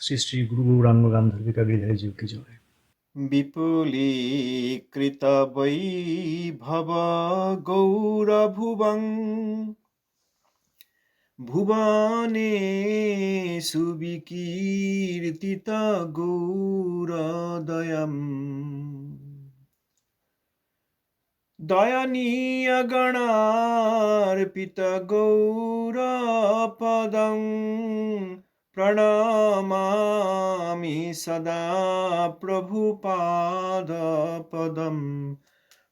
শ্রী শ্রী গুরু গৌরাঙ্গ গান্ধর্বিকা গৃহায় কি জয়। বিপুলীকৃত বৈভব গৌরভুবং। ভুবনে সুবিকীর্তিত গৌরদয়ম। দয়নীয় গণার্পিত গৌরপদং। প্রণমামি সদা প্রভুপাদপদম।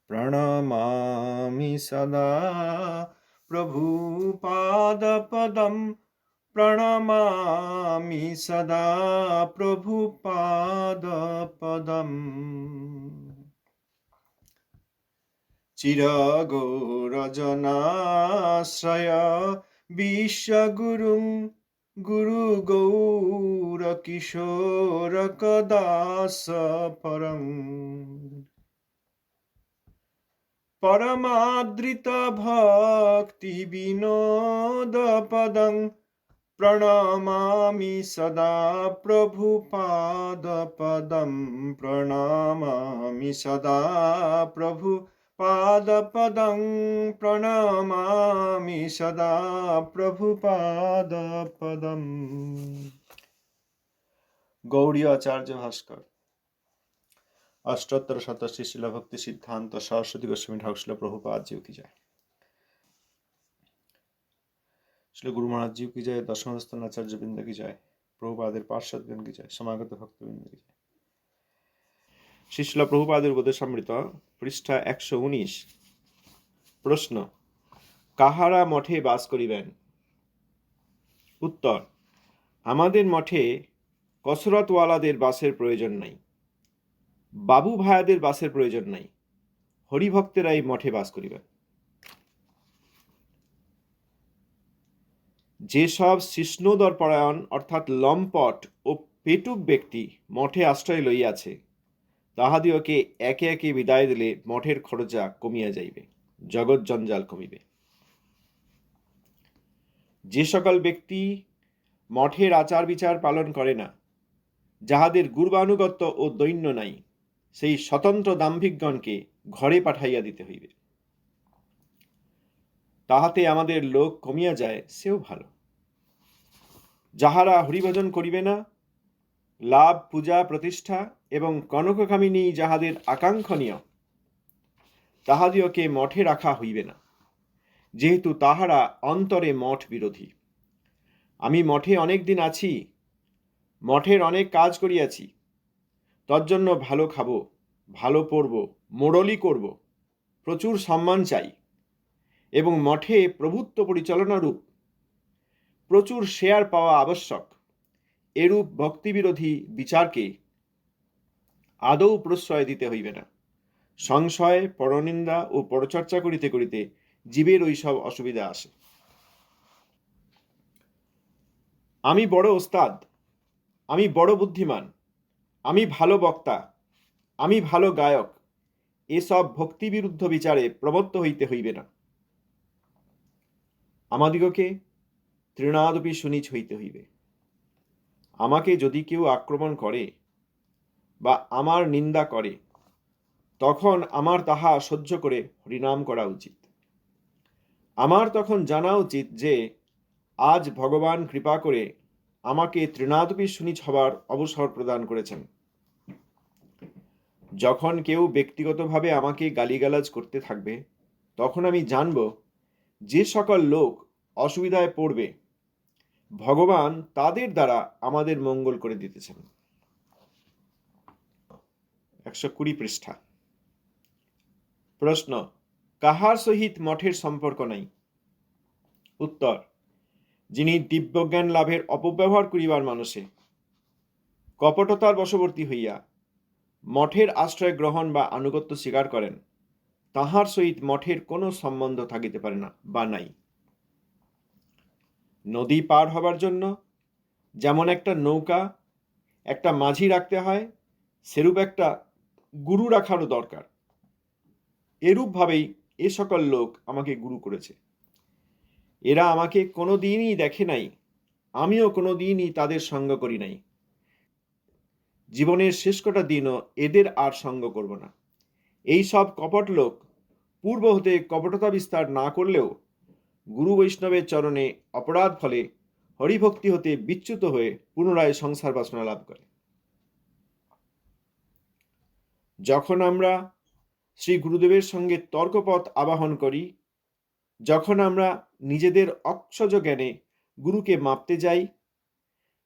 প্রণমামি সদা প্রভুপাদপদম। প্রণমামি সদা প্রভুপাদপদম। চিরগৌরজনাশ্রয় বিশ্বগুরুং गुरुगौरकिशोरकदास परम्। परमादृतभक्तिविनोदपदं प्रणमामि सदा प्रभुपादपदं प्रणमामि सदा प्रभु पादपदं प्रणमामि सदा প্রভুপাদপদম গৌড়ীয় আচার্য ভাস্কর অষ্টোত্তর শতাশি শিল ভক্তি সিদ্ধান্ত সরস্বতী গোস্বামী ঠাকুর শিল প্রভুপাদ জিউ কি যায় শিল গুরু মহারাজ জিউ কি যায় দশমস্থান আচার্য বৃন্দ কি যায় প্রভুপাদের পার্শ্বদ বৃন্দ কি যায় সমাগত ভক্তবৃন্দ কি যায় শিশলা প্রভুপাদের উপদেশামৃত পৃষ্ঠা একশো উনিশ। প্রশ্ন, কাহারা মঠে বাস করিবেন? উত্তর, আমাদের মঠে কসরতওয়ালাদের বাসের প্রয়োজন নাই। বাবু ভায়াদের বাসের প্রয়োজন নাই। হরিভক্তেরাই মঠে বাস করিবেন। যেসব শিষ্ণোদর পরায়ণ অর্থাৎ লম্পট ও পেটুক ব্যক্তি মঠে আশ্রয় লইয়াছে তাহাদিওকে একে একে বিদায় দিলে মঠের খরচা কমিয়া যাইবে, জগৎ জঞ্জাল কমিবে। যে সকল ব্যক্তি মঠের আচার বিচার পালন করে না, যাহাদের গুর্বানুগত্য ও দৈন্য নাই, সেই স্বতন্ত্র দাম্ভিকগণকে ঘরে পাঠাইয়া দিতে হইবে। তাহাতে আমাদের লোক কমিয়া যায়, সেও ভালো। যাহারা হরিভজন করিবে না লাভ, পূজা, প্রতিষ্ঠা এবং কনককামিনী যাহাদের আকাঙ্ক্ষণীয় তাহাদিওকে মঠে রাখা হইবে না। যেহেতু তাহারা অন্তরে মঠ বিরোধী। আমি মঠে অনেক দিন আছি, মঠের অনেক কাজ করিয়াছি। তজ্জন্য ভালো খাব, ভালো পড়ব মোড়লি করব, প্রচুর সম্মান চাই এবং মঠে প্রভুত্ব পরিচালনারূপ প্রচুর শেয়ার পাওয়া আবশ্যক। এরূপ ভক্তিবিরোধী বিচারকে আদৌ প্রশ্রয় দিতে হইবে না। সংশয়, পরনিন্দা ও পরচর্চা করিতে করিতে জীবের ওইসব অসুবিধা আসে। আমি বড় ওস্তাদ, আমি বড় বুদ্ধিমান, আমি ভালো বক্তা, আমি ভালো গায়ক, এসব ভক্তিবিরুদ্ধ বিচারে প্রবত্ত হইতে হইবে না। আমাদিগকে তৃণাদপি সুনিচ হইতে হইবে। আমাকে যদি কেউ আক্রমণ করে বা আমার নিন্দা করে, তখন আমার তাহা সহ্য করে হরিনাম করা উচিত। আমার তখন জানা উচিত যে, আজ ভগবান কৃপা করে আমাকে তৃণাদপি সুনিচ হবার অবসর প্রদান করেছেন। যখন কেউ ব্যক্তিগতভাবে আমাকে গালিগালাজ করতে থাকবে, তখন আমি জানব যে সকল লোক অসুবিধায় পড়বে। ভগবান তাদের দ্বারা আমাদের মঙ্গল করে দিতেছেন। একশো কুড়ি পৃষ্ঠা। প্রশ্ন, কাহার সহিত মঠের সম্পর্ক নাই? উত্তর, যিনি দিব্যজ্ঞান লাভের অপব্যবহার করিবার মানুষে, কপটতার বশবর্তী হইয়া মঠের আশ্রয় গ্রহণ বা আনুগত্য স্বীকার করেন, তাহার সহিত মঠের কোনো সম্বন্ধ থাকিতে পারে না বা নাই। নদী পার হবার জন্য। যেমন একটা নৌকা, একটা মাঝি রাখতে হয়, সেরূপ একটা গুরু রাখারও দরকার। এরূপভাবেই এ সকল লোক আমাকে গুরু করেছে। এরা আমাকে কোনো দিনই দেখে নাই, আমিও কোনো দিনই তাদের সঙ্গ করি নাই। জীবনের শেষ কটা দিনও এদের আর সঙ্গ করব না। এই সব কপট লোক পূর্ব হতে কপটতা বিস্তার না করলেও গুরু বৈষ্ণবের চরণে অপরাধ ফলে হরিভক্তি হতে বিচ্যুত হয়ে পুনরায় সংসার বাসনা লাভ করে। যখন আমরা শ্রী গুরুদেবের সঙ্গে তর্কপথ আবাহন করি, যখন আমরা নিজেদের অক্ষজ জ্ঞানে গুরুকে মাপতে যাই,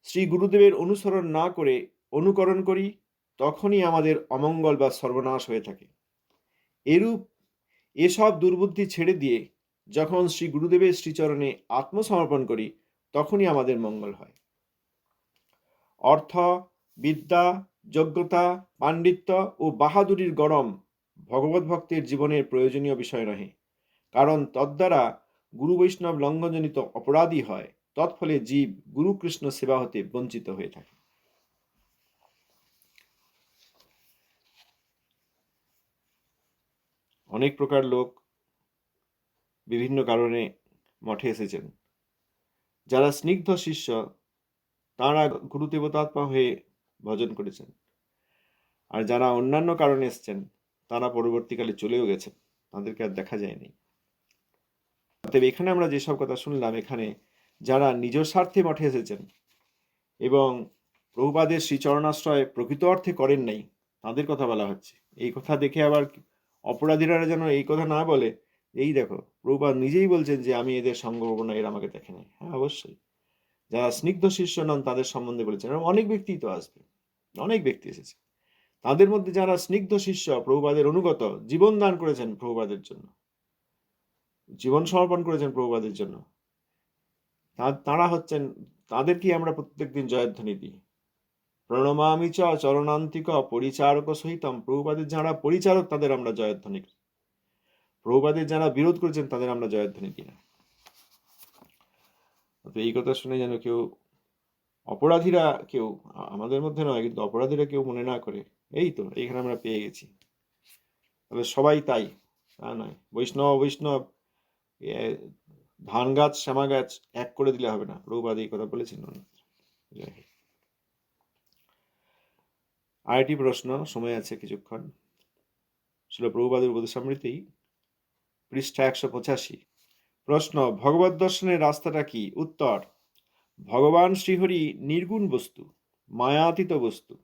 শ্রী গুরুদেবের অনুসরণ না করে অনুকরণ করি, তখনই আমাদের অমঙ্গল বা সর্বনাশ হয়ে থাকে। এরূপ এসব দুর্বুদ্ধি ছেড়ে দিয়ে যখন শ্রী গুরুদেবের শ্রীচরণে আত্মসমর্পণ করি, তখনই আমাদের মঙ্গল হয়। অর্থ, বিদ্যা, যোগ্যতা, পাণ্ডিত্য ও বাহাদুরির গরম ভগবত ভক্তের জীবনের প্রয়োজনীয় বিষয় নহে কারণ তদ্বারা গুরু বৈষ্ণব লঙ্ঘনজনিত অপরাধী হয়, তৎফলে জীব গুরু কৃষ্ণ সেবা হতে বঞ্চিত হয়ে থাকে। অনেক প্রকার লোক বিভিন্ন কারণে মঠে এসেছেন। যারা স্নিগ্ধ শিষ্য, তারা গুরু দেবতাত্মা হয়ে ভজন করেছেন। আর যারা অন্যান্য কারণে এসেছেন, তারা পরবর্তীকালে চলেও গেছেন। তাদেরকে আর দেখা যায়নি। তবে এখানে আমরা যেসব কথা শুনলাম, এখানে যারা নিজ স্বার্থে মঠে এসেছেন এবং প্রভুপাদের শ্রীচরণাশ্রয় প্রকৃত অর্থে করেন নাই, তাদের কথা বলা হচ্ছে। এই কথা দেখে আবার অপরাধীরা যেন এই কথা না বলে এই দেখো, প্রভুপাদ নিজেই বলছেন যে আমি এদের সঙ্গ করব না এরা আমাকে দেখে নাই। হ্যাঁ অবশ্যই। যারা স্নিগ্ধ শিষ্য নন, তাদের সম্বন্ধে বলেছেন। অনেক ব্যক্তি তো আসবে। অনেক ব্যক্তি এসেছে। তাদের মধ্যে যারা স্নিগ্ধ শিষ্য প্রভুপাদের অনুগত, জীবন দান করেছেন প্রভুপাদের জন্য। জীবন সমর্পণ করেছেন প্রভুপাদের জন্য। তারা হচ্ছেন তাদেরকে আমরা প্রত্যেকদিন জয়ধ্বনি দিই? প্রণমামি চ চরণান্তিক পরিচারক সহিতম। প্রভুপাদের যারা পরিচারক, তাদের আমরা জয়ধ্বনি দিই। প্রভুপাদের যারা বিরোধ করেছেন, তাদের আমরা জয়ধ্বনি দিই না। তো এই কথা শুনে যেন কেউ অপরাধীরা কেউ, আমাদের মধ্যে নয়, কিন্তু অপরাধীরা কেউ মনে না করে, এই তো এখানে আমরা পেয়ে গেছি। তাহলে সবাই তাই, তা নয়। বৈষ্ণব বৈষ্ণব ধান গাছ, শ্যামা গাছ, এক করে দিলে হবে না। প্রভুপাদ এই কথা বলেছেন আরেকটি প্রশ্ন, সময় আছে কিছুক্ষণ। ছিল প্রভুপাদের উপদেশামৃতি পৃষ্ঠা একশো পঁচাশি। প্রশ্ন, ভগবত দর্শনের রাস্তাটা কি? উত্তর, ভগবান শ্রীহরি নির্গুণ বস্তু, মায়াতীত বস্তু।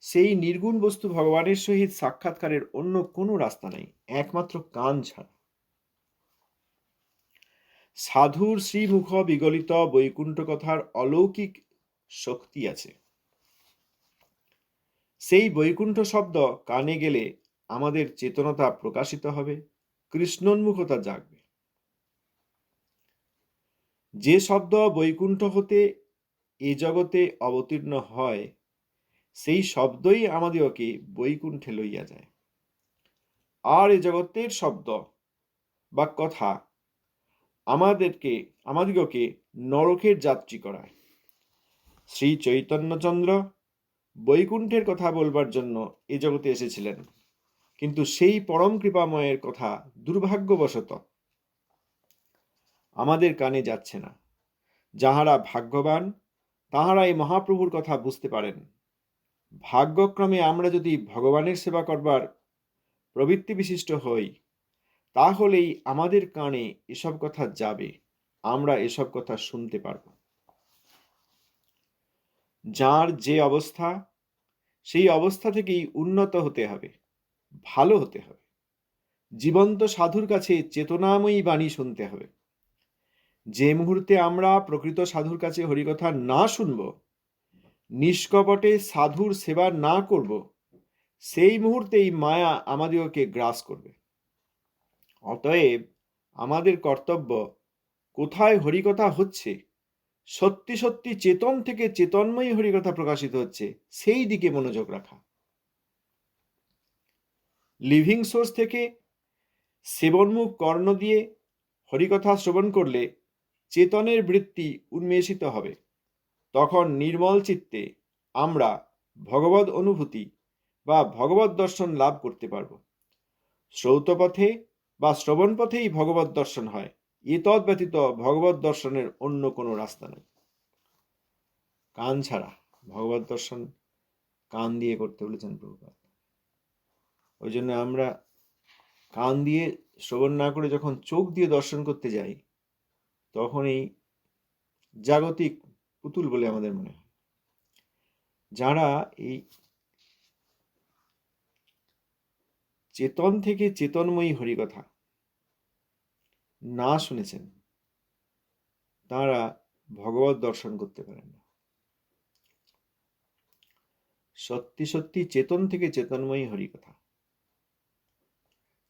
সেই নির্গুণ বস্তু ভগবানের সহিত সাক্ষাৎকারের অন্য কোনো রাস্তা নেই, একমাত্র কান ছাড়া। সাধুর শ্রীমুখ বিগলিত বৈকুণ্ঠ কথার অলৌকিক শক্তি আছে। সেই বৈকুণ্ঠ শব্দ কানে গেলে আমাদের চেতনতা প্রকাশিত হবে। কৃষ্ণোন্মুখতা জাগবে। যে শব্দ বৈকুণ্ঠ হতে এ জগতে অবতীর্ণ হয়, সেই শব্দই আমাদিগকে বৈকুণ্ঠে লইয়া যায়। আর এ জগতের শব্দ বা কথা আমাদেরকে, আমাদিগকে নরকের যাত্রী করায়। শ্রী চৈতন্যচন্দ্র বৈকুণ্ঠের কথা বলবার জন্য এ জগতে এসেছিলেন। কিন্তু সেই পরম কৃপাময়ের কথা দুর্ভাগ্যবশত আমাদের কানে যাচ্ছে না। যাহারা ভাগ্যবান, তাহারা এই মহাপ্রভুর কথা বুঝতে পারেন। ভাগ্যক্রমে আমরা যদি ভগবানের সেবা করবার প্রবৃত্তি বিশিষ্ট হই, তাহলেই আমাদের কানে এসব কথা যাবে, আমরা এসব কথা শুনতে পারব। যার যে অবস্থা, সেই অবস্থা থেকেই উন্নত হতে হবে। ভালো হতে হবে। জীবন্ত সাধুর কাছে চেতনাময়ী বাণী শুনতে হবে। যে মুহূর্তে আমরা প্রকৃত সাধুর কাছে হরিকথা না শুনব, নিষ্কপটে সাধুর সেবা না করব, সেই মুহূর্তেই মায়া আমাদিগকে গ্রাস করবে। অতএব আমাদের কর্তব্য, কোথায় হরিকথা হচ্ছে, সত্যি সত্যি চেতন থেকে চেতনময়ী হরিকথা প্রকাশিত হচ্ছে, সেই দিকে মনোযোগ রাখা। লিভিং সোর্স থেকে সেবনমুখ কর্ণ দিয়ে হরিকথা শ্রবণ করলে চেতনের বৃত্তি উন্মেষিত হবে। তখন নির্মল চিত্তে আমরা ভগবত অনুভূতি বা ভগবত দর্শন লাভ করতে পারব। শ্রৌতপথে বা শ্রবণ পথেই ভগবত দর্শন হয়। এতদ ব্যতীত ভগবত দর্শনের অন্য কোনো রাস্তা নেই। কান ছাড়া ভগবত দর্শন কান দিয়ে করতে বলেছেন প্রভুপাদ। ওই জন্য আমরা কান দিয়ে শ্রবণ না করে যখন চোখ দিয়ে দর্শন করতে যাই তখন এই জাগতিক পুতুল বলে আমাদের মনে হয়। যারা এই চেতন থেকে চেতনময়ী হরিকথা না শুনেছেন, তারা ভগবত দর্শন করতে পারেন না। সত্যি সত্যি চেতন থেকে চেতনময়ী হরিকথা।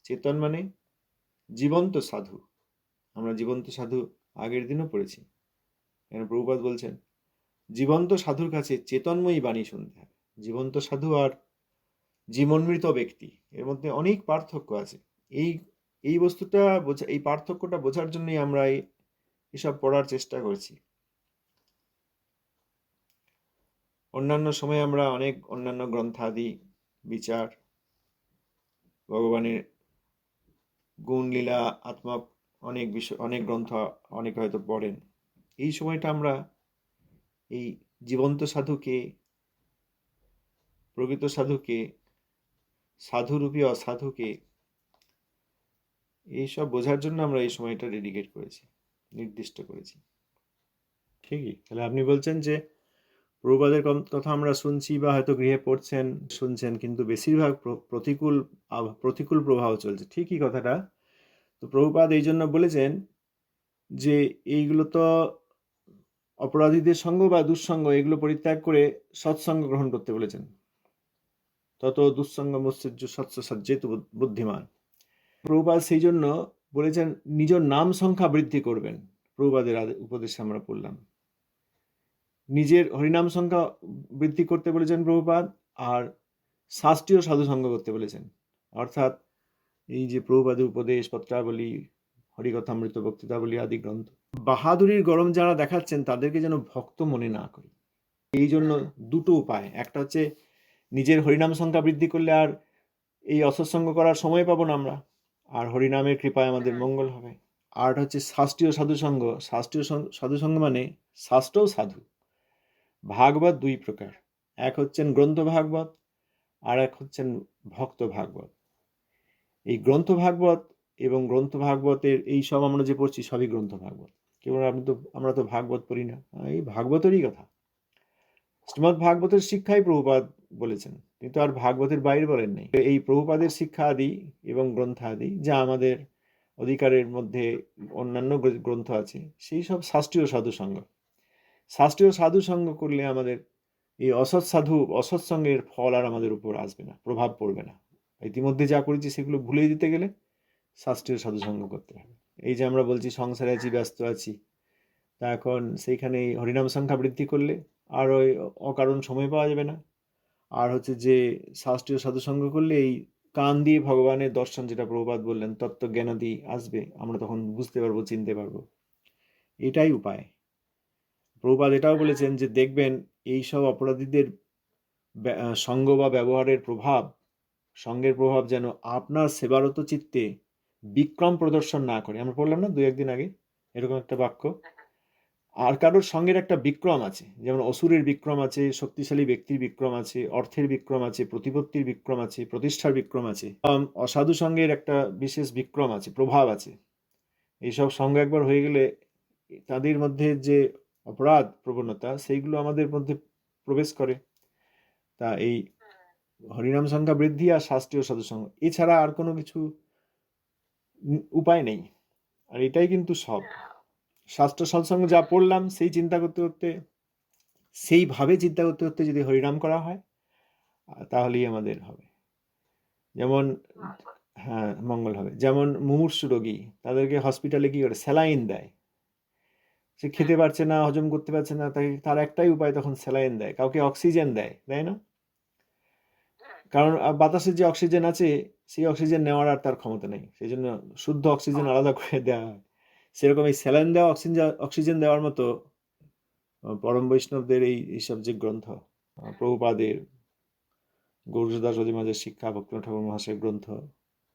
চেতন মানে জীবন্ত সাধু। আমরা জীবন্ত সাধু আগের দিনও পড়েছি। কেন প্রভুপাত বলছেন, জীবন্ত সাধুর কাছে চেতনময়ী বাণী শুনতে হবে। জীবন্ত সাধু আর জীবনমৃত ব্যক্তি, এর মধ্যে অনেক পার্থক্য আছে। এই এই বস্তুটা বোঝা, এই পার্থক্যটা বোঝার জন্যই আমরা এসব পড়ার চেষ্টা করছি। অন্যান্য সময় আমরা অনেক অন্যান্য গ্রন্থাদি, বিচার, ভগবানের গুণ লীলা আত্মা অনেক বিষয়, অনেক গ্রন্থ অনেক হয়তো পড়েন। এই সময়টা আমরা এই জীবন্ত সাধুকে, প্রকৃত সাধুকে, সাধুরূপী অসাধুকে এইসব বোঝার জন্য আমরা এই সময়টা ডেডিকেট করেছি, নির্দিষ্ট করেছি। ঠিকই। তাহলে আপনি বলছেন যে প্রভুপাদের কথা আমরা শুনছি বা হয়তো গৃহে পড়ছেন, শুনছেন, কিন্তু বেশিরভাগ প্রতিকূল প্রতিকূল প্রভাব চলছে। ঠিকই কথাটা। তো প্রভুপাদ এই জন্য বলেছেন যে এইগুলো তো অপরাধীদের সঙ্গ বা দুঃসঙ্গ, এগুলো পরিত্যাগ করে সৎসঙ্গ গ্রহণ করতে বলেছেন। তত দুঃসঙ্গ মস্তির্য সৎস সজ্জিত বুদ্ধিমান। প্রভুপাদ সেই জন্য বলেছেন নিজের নাম সংখ্যা বৃদ্ধি করবেন। প্রভুপাদের উপদেশে আমরা পড়লাম। নিজের হরিনাম সংখ্যা বৃদ্ধি করতে বলেছেন প্রভুপাদ আর শাস্ত্রীয় সাধু সাধুসঙ্গ করতে বলেছেন। অর্থাৎ এই যে প্রভুপাদের উপদেশ, পত্রাবলী, হরিকথামৃত, বক্তৃতাবলী আদি গ্রন্থ, বাহাদুরির গরম যারা দেখাচ্ছেন তাদেরকে যেন ভক্ত মনে না করি। এই জন্য দুটো উপায়, একটা হচ্ছে নিজের হরিনাম সংখ্যা বৃদ্ধি করলে আর এই অসৎসঙ্গ করার সময় পাবো না আমরা, আর হরিনামের কৃপায় আমাদের মঙ্গল হবে। আর হচ্ছে শাস্ত্রীয় সাধুসঙ্গ শাস্ত্রীয় সাধুসঙ্গ মানে শাস্ত্রও সাধু। ভাগবত দুই প্রকার। এক হচ্ছেন গ্রন্থ ভাগবত, আর এক হচ্ছেন ভক্ত ভাগবত। এই গ্রন্থ ভাগবত এবং গ্রন্থ ভাগবতের এই সব আমরা যে পড়ছি, সবই গ্রন্থ ভাগবত। কেবল আমি তো, আমরা তো ভাগবত পড়ি না। এই ভাগবতেরই কথা। শ্রীমৎ ভাগবতের শিক্ষাই প্রভুপাদ বলেছেন। কিন্তু আর ভাগবতের বাইরে বলেন নাই। এই প্রভুপাদের শিক্ষা আদি এবং গ্রন্থ আদি যা আমাদের অধিকারের মধ্যে অন্যান্য গ্রন্থ আছে, সেই সব শাস্ত্রীয় সাধুসঙ্গ। শাস্ত্রীয় সাধুসঙ্গ করলে আমাদের এই অসৎ সাধু, অসৎ সঙ্গের ফল আর আমাদের উপর আসবে না, প্রভাব পড়বে না। ইতিমধ্যে যা করেছি সেগুলো ভুলে দিতে গেলে শাস্ত্রীয় সাধুসঙ্গ করতে হবে। এই যে আমরা বলছি সংসারে আছি, ব্যস্ত আছি, তা এখন সেইখানে হরিনাম সংখ্যা বৃদ্ধি করলে আর ওই অকারণ সময় পাওয়া যাবে না। আর হচ্ছে যে শাস্ত্রীয় সাধুসঙ্গ করলে এই কান দিয়ে ভগবানের দর্শন যেটা প্রভুপাত বললেন, তত্ত্বজ্ঞানাদি আসবে, আমরা তখন বুঝতে পারব, চিনতে পারব। এটাই উপায়। প্রভুপাত এটাও বলেছেন যে দেখবেন এই সব অপরাধীদের সঙ্গ বা ব্যবহারের প্রভাব সঙ্গের প্রভাব যেন আপনার সেবারত চিত্তে বিক্রম প্রদর্শন না করে। আমরা পড়লাম না দু একদিন আগে? এরকম একটা বাক্য? আর কারোর সঙ্গের একটা বিক্রম আছে যেমন অসুরের বিক্রম আছে শক্তিশালী ব্যক্তির বিক্রম আছে অর্থের বিক্রম আছে প্রতিপত্তির বিক্রম আছে প্রতিষ্ঠার বিক্রম আছে অসাধু সঙ্গের একটা বিশেষ বিক্রম আছে প্রভাব আছে। এইসব সঙ্গ একবার হয়ে গেলে তাদের মধ্যে যে অপরাধ প্রবণতা সেইগুলো আমাদের মধ্যে প্রবেশ করে। তা এই হরিনাম সংখ্যা বৃদ্ধি আর শাস্ত্রীয় সাধুসঙ্গ এছাড়া আর কোনো কিছু উপায় নেই। আর এটাই কিন্তু সব। শাস্ত্র সৎসঙ্গ যা পড়লাম সেই চিন্তা করতে করতে সেইভাবে চিন্তা করতে করতে যদি হরিনাম করা হয় তাহলেই আমাদের হবে। যেমন হ্যাঁ মঙ্গল হবে। যেমন মুমূর্ষু রোগী তাদেরকে হসপিটালে কি করে? স্যালাইন দেয়। সে খেতে পারছে না হজম করতে পারছে না তাকে তার একটাই উপায় তখন স্যালাইন দেয়। কাউকে অক্সিজেন দেয় তাই না? কারণ আহ, বাতাসে যে অক্সিজেন আছে সেই অক্সিজেন নেওয়ার আর তার ক্ষমতা নেই। সেই জন্য শুদ্ধ অক্সিজেন আলাদা করে দেওয়া হয়। সেরকম এই স্যালাইন দেওয়া অক্সিজেন অক্সিজেন দেওয়ার মতো পরম বৈষ্ণবদের এই এইসব যে গ্রন্থ প্রভুপাদের গৌরদাস অধিমাজের শিক্ষা ভক্তিনাথ ঠাকুর মহাশয়ের গ্রন্থ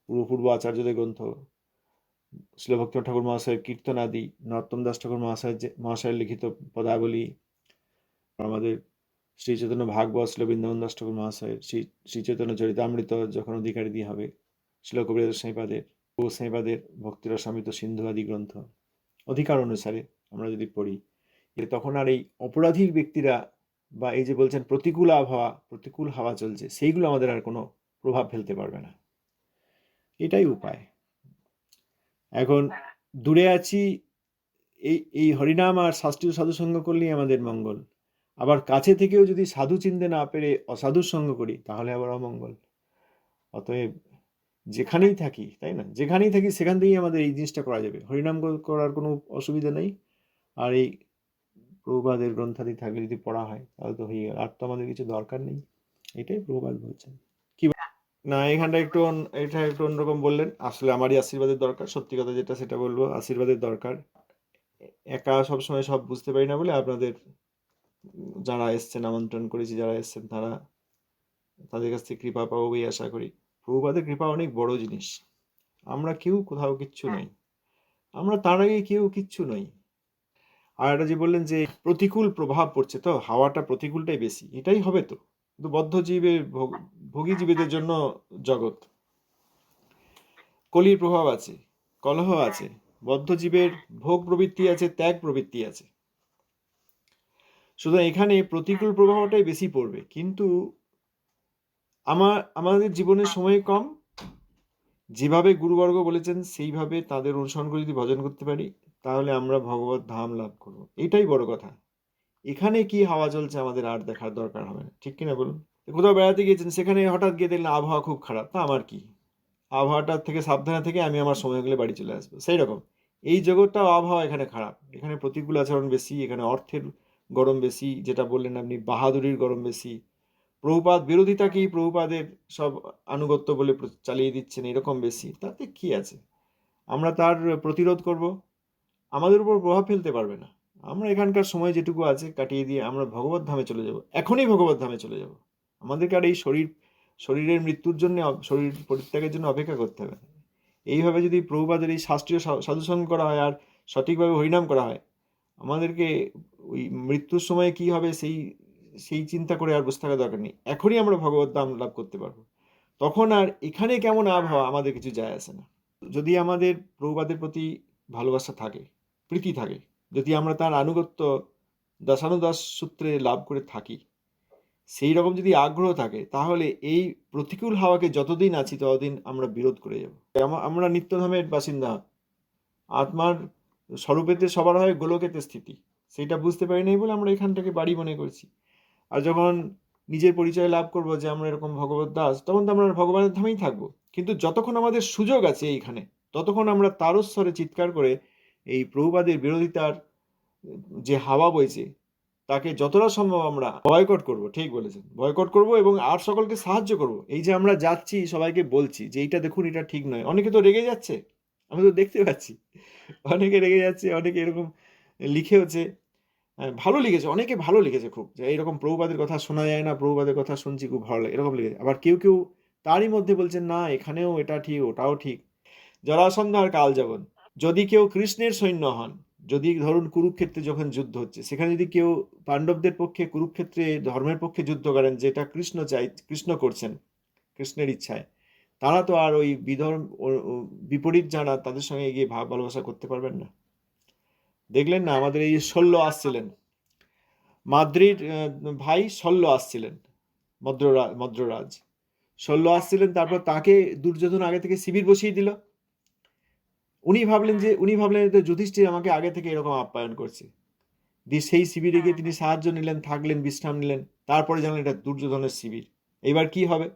পূর্বপূর্ব আচার্যদের গ্রন্থ শিল ভক্তিনাথ ঠাকুর মহাশয়ের কীর্তন আদি নরোত্তম দাস ঠাকুর মহাশয়ের যে মহাশয়ের লিখিত পদাবলী, আমাদের শ্রী চৈতন্য ভাগবত, শ্রী বৃন্দাবন দাস ঠাকুর মহাশয়ের শ্রী শ্রী চৈতন্য চরিতামৃত যখন অধিকারী দিয়ে হবে শ্রীল কবিরাজ সাঁইপাদের ও সাঁইপাদের ভক্তিরসামিত সিন্ধু আদি গ্রন্থ। অধিকার অনুসারে আমরা যদি পড়ি যে তখন আর এই অপরাধীর ব্যক্তিরা বা এই যে বলছেন প্রতিকূল আবহাওয়া, প্রতিকূল হাওয়া চলছে, সেইগুলো আমাদের আর কোনো প্রভাব ফেলতে পারবে না। এটাই উপায়। এখন দূরে আছি, এই এই হরিনাম আর শাস্ত্রীয় সাধু সঙ্গ করলেই আমাদের মঙ্গল। আবার কাছে থেকেও যদি সাধু চিনতে না পেরে অসাধুর সঙ্গ করি, তাহলে আবার অমঙ্গল। অতএব যেখানেই থাকি, তাই না? যেখানেই থাকি, সেখান থেকেই আমাদের এই জিনিসটা করা যাবে। হরিনাম করার কোনো অসুবিধা নেই। আর এই প্রভুপাদের গ্রন্থাদি থাকলে যদি পড়া হয়, তাহলে তো হয়ে গেল। আর তো আমাদের কিছু দরকার নেই। এটাই প্রভুপাদ বলছেন। না এখানটা একটু এটা একটু অন্যরকম বললেন। আসলে আমারই আশীর্বাদের দরকার। সত্যি কথা যেটা সেটা বলব আশীর্বাদের দরকার। একা সবসময় সব বুঝতে পারি না বলে আপনাদের যারা এসছেন আমন্ত্রণ করেছি যারা এসছেন তারা তাদের কাছ থেকে কৃপা পাবো এই আশা করি। প্রভুপাদের কৃপা অনেক বড় জিনিস। আমরা কেউ কোথাও কিচ্ছু নই। আমরা তার আগে কেউ কিচ্ছু নই। আর একটা যে বললেন যে প্রতিকূল প্রভাব পড়ছে তো হাওয়াটা প্রতিকূলটাই বেশি। এটাই হবে তো। কিন্তু বদ্ধ জীবের ভোগী জীবেদের জন্য জগৎ। কলির প্রভাব আছে কলহ আছে বদ্ধ জীবের ভোগ প্রবৃত্তি আছে ত্যাগ প্রবৃত্তি আছে। সুতরাং এখানে প্রতিকূল প্রভাবটাই বেশি পড়বে। কিন্তু আমার আমাদের জীবনের সময় কম। যেভাবে গুরুবর্গ বলেছেন সেইভাবে তাদের অনুসরণ করে যদি ভজন করতে পারি তাহলে আমরা ভগবত ধাম লাভ করব। এটাই বড় কথা। এখানে কি হাওয়া চলছে আমাদের আর দেখার দরকার হবে না। ঠিক কিনা বলুন? কোথাও বেড়াতে গিয়েছেন, সেখানে হঠাৎ গিয়ে দেখলেন আবহাওয়া খুব খারাপ। তা আমার কি? আবহাওয়াটার থেকে সাবধানে থেকে আমি আমার সময় হলে বাড়ি চলে আসব। সেই রকম এই জগৎটাও আবহাওয়া এখানে খারাপ। এখানে প্রতিকূল আচরণ বেশি, এখানে অর্থের গরম বেশি, যেটা বললেন আপনি, বাহাদুরির গরম বেশি। প্রভুপাদ বিরোধিতাকেই প্রভুপাদের সব আনুগত্য বলে চালিয়ে দিচ্ছেন, এরকম বেশি? তাতে কি আছে? আমরা তার প্রতিরোধ করব। আমাদের উপর প্রভাব ফেলতে পারবে না। আমরা এখানকার সময় যেটুকু আছে কাটিয়ে দিয়ে আমরা ভগবত ধামে চলে যাব। এখনই ভগবত ধামে চলে যাব। আমাদেরকে আর এই শরীর, শরীরের মৃত্যুর জন্য, শরীর পরিত্যাগের জন্য অপেক্ষা করতে হবে। এইভাবে যদি প্রভুপাদের এই শাস্ত্রীয় সাধুসঙ্গ করা হয় আর সঠিকভাবে হরিনাম করা হয়, আমাদেরকে ওই মৃত্যুর সময় কি হবে সেই সেই চিন্তা করে আর বসে থাকা দরকার নেই। এখনই আমরা ভগবত ধাম লাভ করতে পারব। তখন আর এখানে কেমন আবহাওয়া আমাদের কিছু যায় আসে না। যদি আমাদের প্রভুপাদের প্রতি ভালোবাসা থাকে, প্রীতি থাকে যদি আমরা তার আনুগত্য দাসানুদাস সূত্রে লাভ করে থাকি। সেই রকম যদি আগ্রহ থাকে, তাহলে এই প্রতিকূল হাওয়াকে যতদিন আছি ততদিন আমরা বিরোধ করে যাব। আমা- আমরা নিত্যধামের বাসিন্দা। আত্মার স্বরূপেতে সবার হয় গোলকেতে স্থিতি, সেটা বুঝতে পারি নাই বলে আমরা এখানটাকে বাড়ি মনে করছি। আর যখন নিজের পরিচয় লাভ করব যে আমরা এরকম ভগবত দাস, তখন তো আমরা ভগবানের ধামেই থাকব। কিন্তু যতক্ষণ আমাদের সুযোগ আছে এইখানে, ততক্ষণ আমরা তারস্বরে চিৎকার করে এই প্রভুবাদের বিরোধিতার যে হাওয়া বইছে তাকে যতটা সম্ভব আমরা বয়কট করব ঠিক বলেছেন। বয়কট করব এবং আর সকলকে সাহায্য করব। এই যে আমরা যাচ্ছি সবাইকে বলছি যে এইটা দেখুন এটা ঠিক নয়। অনেকে তো রেগে যাচ্ছে আমি তো দেখতে পাচ্ছি। অনেকে রেগে যাচ্ছে অনেকে এরকম লিখেওছে। হ্যাঁ, ভালো লিখেছে অনেকে ভালো লিখেছে খুব। যে এইরকম প্রভুপাদের কথা শোনা যায় না প্রভুপাদের কথা শুনছি খুব ভালো লাগে এরকম লিখেছে। আবার কেউ কেউ তারই মধ্যে বলছেন না এখানেও এটা ঠিক ওটাও ঠিক। জরাসন্ধ আর কাল যাবন যদি কেউ কৃষ্ণের সৈন্য হন, যদি ধরুন কুরুক্ষেত্রে যখন যুদ্ধ হচ্ছে, সেখানে যদি কেউ পাণ্ডবদের পক্ষে, কুরুক্ষেত্রে ধর্মের পক্ষে যুদ্ধ করেন, যেটা কৃষ্ণ চাই, কৃষ্ণ করছেন, কৃষ্ণের ইচ্ছায়, তারা তো আর ওই বিধর্ম বিপরীত জানা তাদের সঙ্গে গিয়ে ভাব ভালোবাসা করতে পারবেন না। দেখলেন না আমাদের এই শল্য আসছিলেন। মাদ্রির ভাই শল্য আসছিলেন, মদ্ররা, মদ্ররাজ। শল্য আসছিলেন, তারপর তাকে দুর্যোধন আগে থেকে শিবির বসিয়ে দিল। উনি ভাবলেন যে, উনি ভাবলেন যে যুধিষ্ঠির আমাকে আগে থেকে এরকম আপ্যায়ন করছে। দিয়ে সেই শিবিরে গিয়ে তিনি সাহায্য নিলেন, থাকলেন, বিশ্রাম নিলেন, তারপরে জানলেন এটা দুর্যোধনের শিবির। এবার কি হবে?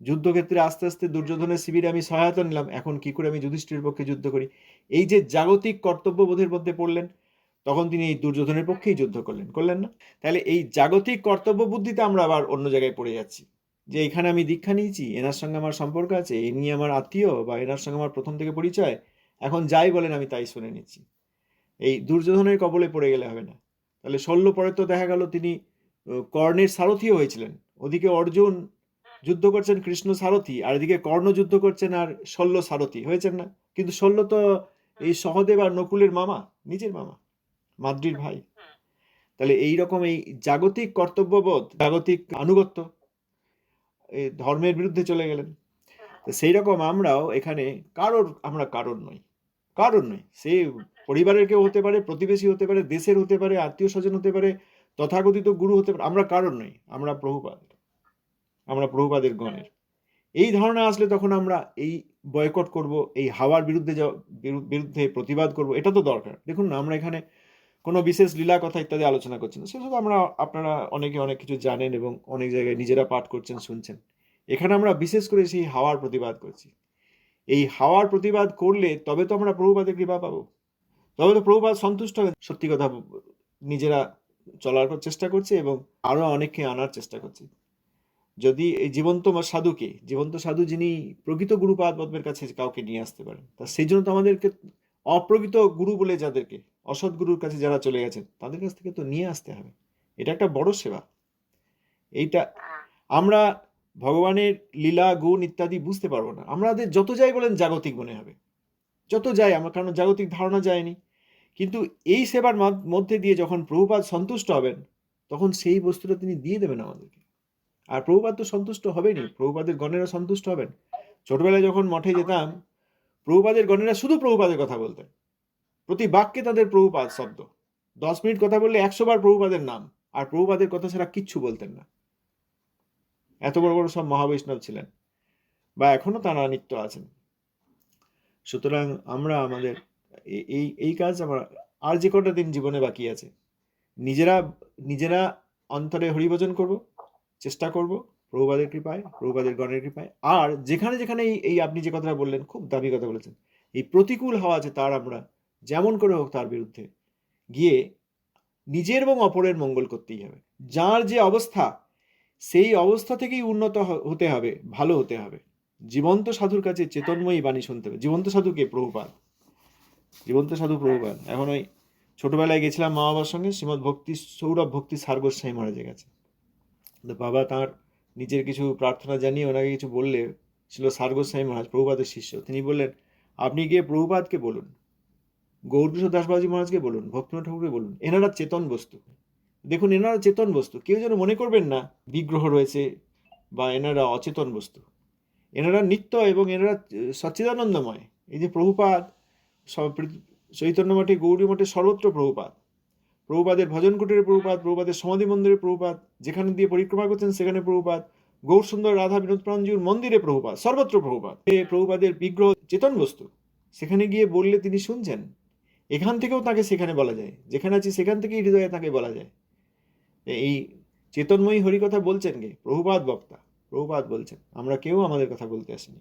যুদ্ধক্ষেত্রে আস্তে আস্তে দুর্যোধনের শিবিরে আমি সহায়তা নিলাম, এখন কি করে আমি যুধিষ্ঠিরের পক্ষে যুদ্ধ করি? এই যে জাগতিক কর্তব্যবোধের মধ্যে পড়লেন, তখন তিনি এই দুর্যোধনের পক্ষেই যুদ্ধ করলেন করলেন না? তাহলে এই জাগতিক কর্তব্য বুদ্ধিতে আমরা আবার অন্য জায়গায় পড়ে যাচ্ছি, যে এখানে আমি দীক্ষা নিয়েছি, এনার সঙ্গে আমার সম্পর্ক আছে, এ নিয়ে আমার আত্মীয় বা এনার সঙ্গে আমার প্রথম থেকে পরিচয় এখন যাই বলেন আমি তাই শুনে নিচ্ছি। এই দুর্যোধনের কবলে পড়ে গেলে হবে না। তাহলে শল্য পরে তো দেখা গেল তিনি কর্ণের সারথিও হয়েছিলেন। ওদিকে অর্জুন যুদ্ধ করছেন কৃষ্ণ সারথি আর এদিকে কর্ণ যুদ্ধ করছেন আর শল্য সারথি। হয়েছেন না? কিন্তু শল্য তো এই সহদেব আর নকুলের মামা নিজের মামা মাদ্রির ভাই। তাহলে এই রকম এই জাগতিক কর্তব্যবোধ জাগতিক আনুগত্য এই ধর্মের বিরুদ্ধে চলে গেলেন। তো সেই রকম আমরাও এখানে কারোর আমরা কারোর নই। কারোর নয়। সে পরিবারের কেউ হতে পারে, প্রতিবেশী হতে পারে, দেশের হতে পারে, আত্মীয় স্বজন হতে পারে, তথাকথিত গুরু হতে পারে, আমরা কারণ নই, আমরা প্রভুপাদ। আমরা প্রভুপাদের গণের। এই ধারণা আসলে তখন আমরা এই বয়কট করব, এই হাওয়ার বিরুদ্ধে বিরুদ্ধে প্রতিবাদ করব, এটা তো দরকার। দেখুন না, আমরা এখানে কোনো বিশেষ লীলা কথা ইত্যাদি আলোচনা করছি না। সেসব আমরা, আপনারা অনেকে অনেক কিছু জানেন এবং অনেক জায়গায় নিজেরা পাঠ করছেন, শুনছেন। এখানে আমরা বিশেষ করে সেই হাওয়ার প্রতিবাদ করছি। এই হাওয়ার প্রতিবাদ করলে তবে তো আমরা প্রভুপাদের কৃপা পাবো। তবে তো প্রভুপাদ সন্তুষ্ট হবে। সত্যি কথা, নিজেরা চলার চেষ্টা করছে এবং আরও অনেককে আনার চেষ্টা করছে। যদি এই জীবন্ত সাধুকে, জীবন্ত সাধু যিনি প্রকৃত গুরুপাদ পদ্মের কাছে কাউকে নিয়ে আসতে পারেন, তা সেই জন্য তো আমাদেরকে অপ্রকৃত গুরু বলে যাদেরকে, অসৎ গুরুর কাছে যারা চলে গেছেন, তাদের কাছ থেকে তো নিয়ে আসতে হবে। এটা একটা বড় সেবা। এইটা আমরা ভগবানের লীলা, গুণ ইত্যাদি বুঝতে পারব না। আমাদের যত যাই বলেন জাগতিক মনে হবে। যত যাই, আমার কারণ জাগতিক ধারণা যায়নি। কিন্তু এই সেবার মধ্যে দিয়ে যখন প্রভুপাদ সন্তুষ্ট হবেন, তখন সেই বস্তুটা তিনি দিয়ে দেবেন আমাদেরকে। আর প্রভুপাদ তো সন্তুষ্ট হবেনি প্রভুপাদের গণেরা সন্তুষ্ট হবেন। ছোটবেলায় যখন মঠে যেতাম, প্রভুপাদের গণেরা শুধু প্রভুপাদের কথা বলতেন। প্রতি বাক্যে তাদের প্রভুপাদ শব্দ। দশ মিনিট কথা বললে একশো বার প্রভুপাদের নাম। আর প্রভুপাদের কথা ছাড়া কিচ্ছু বলতেন না। এত বড় বড় সব মহাবৈষ্ণব ছিলেন বা এখনও তারা নিত্য আছেন। সুতরাং আমরা আমাদের এই এই কাজ আমরা আর যে কটা দিন জীবনে বাকি আছে, নিজেরা নিজেরা অন্তরে হরিভজন করব, চেষ্টা করব প্রভুবাদের কৃপায় প্রভুবাদের গণের কৃপায়। আর যেখানে যেখানে এই আপনি যে কথাটা বললেন, খুব দাবি কথা বলেছেন, এই প্রতিকূল হাওয়া আছে তার আমরা যেমন করে হোক তার বিরুদ্ধে গিয়ে নিজের এবং অপরের মঙ্গল করতেই হবে। যার যে অবস্থা সেই অবস্থা থেকেই উন্নত হতে হবে, ভালো হতে হবে। জীবন্ত সাধুর কাছে চেতনময়ী বাণী শুনতে হবে। জীবন্ত সাধুকে প্রভুপাদ। জীবন্ত সাধু প্রভুপাদ। এখন ওই ছোটবেলায় গেছিলাম মা বাবার সঙ্গে, শ্রীমদ ভক্তি, সৌরভ ভক্তি সারগোস্বাই মহারাজে গেছে তো বাবা তার নিজের কিছু প্রার্থনা জানিয়ে ওনাকে কিছু বললে, ছিল সারগোস্বাই মহারাজ, প্রভুপাদের শিষ্য। তিনি বললেন, আপনি গিয়ে প্রভুপাদকে বলুন, গৌরকিশোর দাসবাজি মহারাজকে বলুন, ভক্তিনাথ ঠাকুরকে বলুন, এনারা চেতন বস্তু। দেখুন, এনারা চেতন বস্তু। কেউ যেন মনে করবেন না, বিগ্রহ রয়েছে বা এনারা অচেতন বস্তু। এনারা নিত্য এবং এনারা সচ্চিদানন্দময়। এই যে প্রভুপাদ চৈতন্য মঠে, গৌরী মঠে সর্বত্র প্রভুপাদ। প্রভুপাদের ভজন কুটিরে প্রভুপাদ, প্রভুপাদের সমাধি মন্দিরে প্রভুপাদ, যেখানে দিয়ে পরিক্রমা করছেন সেখানে প্রভুপাদ, গৌর সুন্দর রাধা বিনোদ প্রাঞ্জুর মন্দিরে প্রভুপাদ, সর্বত্র প্রভুপাদ। এ প্রভুপাদের বিগ্রহ চেতন বস্তু। সেখানে গিয়ে বললে তিনি শুনছেন, এখান থেকেও তাকে সেখানে বলা যায়। যেখানে আছে সেখান থেকেই হৃদয়ে তাকে বলা যায়। এই চেতনময়ী হরিকথা বলছেন কে? প্রভুপাদ বক্তা। প্রভুপাদ বলছেন, আমরা কেউ আমাদের কথা বলতে আসিনি।